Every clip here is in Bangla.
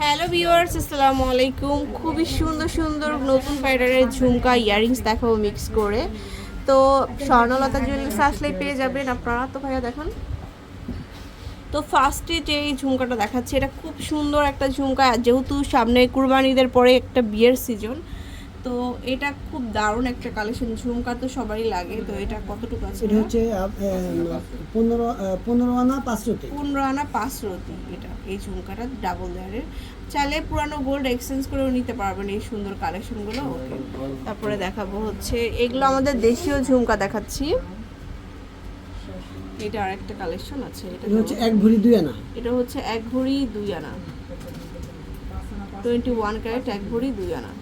হ্যালো ভিউয়ার্স আসসালামু আলাইকুম। খুবই সুন্দর সুন্দর নতুন প্যাটার্নের ঝুমকা ইয়ারিংস দেখাবো মিক্স করে। তো স্বর্ণলতা জুয়েলার্স আসলেই পেয়ে যাবেন আপনারা। তো ভাইয়া দেখুন। তো ফার্স্টে যে এই ঝুমকাটা দেখাচ্ছে এটা খুব সুন্দর একটা ঝুমকা। যেহেতু সামনে কুরবানিদের পরে একটা বিয়ের সিজন তো এটা খুব দারুণ একটা কালেকশন ঝুমকা তো সবারই লাগে তো এটা কতটুকু আছে এটা হচ্ছে পনেরো পনেরো আনা পাঁচশোতে পনেরো আনা পাঁচ রতি এই ঝুমকাটা ডাবল লেয়ারের চাইলে পুরানো গোল্ড এক্সচেঞ্জ করেও নিতে পারবেন এই সুন্দর কালেকশনগুলো ওকে। তারপরে দেখাবো হচ্ছে এগুলো আমাদের দেশীয় ঝুমকা দেখাচ্ছি। এটা আরেকটা কালেকশন আছে এটা এটা হচ্ছে এক ভরি দুই আনা। এটা হচ্ছে এক ভরি দুই আনা। টোয়েন্টি ওয়ান ক্যারেট এক ভরি দুই আনা।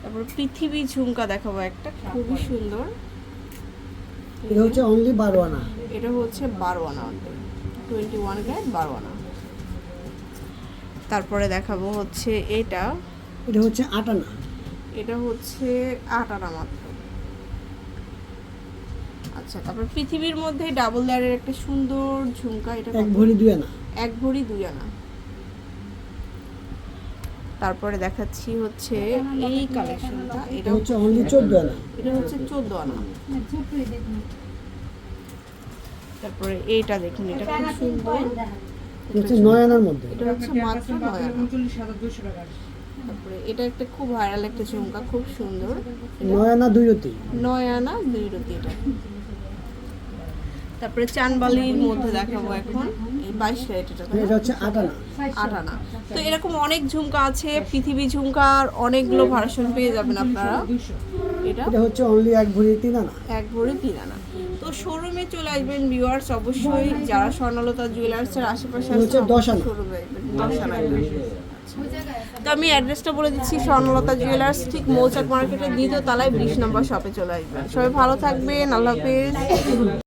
তারপর পৃথিবী ঝুমকা দেখাবো একটা খুবই সুন্দর। এটা হচ্ছে অনলি বারো আনা। এটা হচ্ছে বারো আনা টোয়েন্টি ওয়ান ক্যারেট বারো আনা। তারপরে দেখাবো হচ্ছে এটা। এটা হচ্ছে আট আনা এটা হচ্ছে আট আনা মাত্র। আচ্ছা তারপর পৃথিবীর মধ্যে ডাবল লেয়ারের একটা সুন্দর ঝুমকা এটা এক ভরি দুই আনা। এক ভরি দুই আনা। তারপরে দেখাচ্ছি হচ্ছে এই কালেকশনটা। এটা হচ্ছে অনলি চোদ্দ আনা। এটা হচ্ছে চোদ্দ আনা। তারপরে এইটা দেখুন এটা খুব সুন্দর। হচ্ছে নয় আনার মধ্যে। এটা হচ্ছে মাত্র নয় আনা তারপরে এটা একটা খুব ভাইরাল একটা ঝুমকা খুব সুন্দর। নয় আনা দুই রতি। নয় আনা দুই রতি এটা। তারপরে চানবালির মধ্যে দেখাবো এখন। বাইশ ক্যারেট এটা হচ্ছে আট আনা আট আনা তো এরকম অনেক ঝুমকা আছে পৃথিবী ঝুমকার অনেকগুলো ভার্সন পেয়ে যাবেন আপনারা। এটা? হচ্ছে অনলি এক ভরি তিন আনা। এক ভরি তিন আনা। তো শোরুমে চলে আসবেন ভিউয়ার্স অবশ্যই যারা স্বর্ণলতা জুয়েলার্সের আশেপাশে দশ আনা। শোরুমে দশ আনা তো আমি অ্যাড্রেসটা বলে দিচ্ছি স্বর্ণলতা জুয়েলার্স ঠিক মৌচাক মার্কেটের দ্বিতীয় তলায় বিশ নম্বর শপে চলে আসবেন। সবাই ভালো থাকবেন আল্লাহ হাফেজ।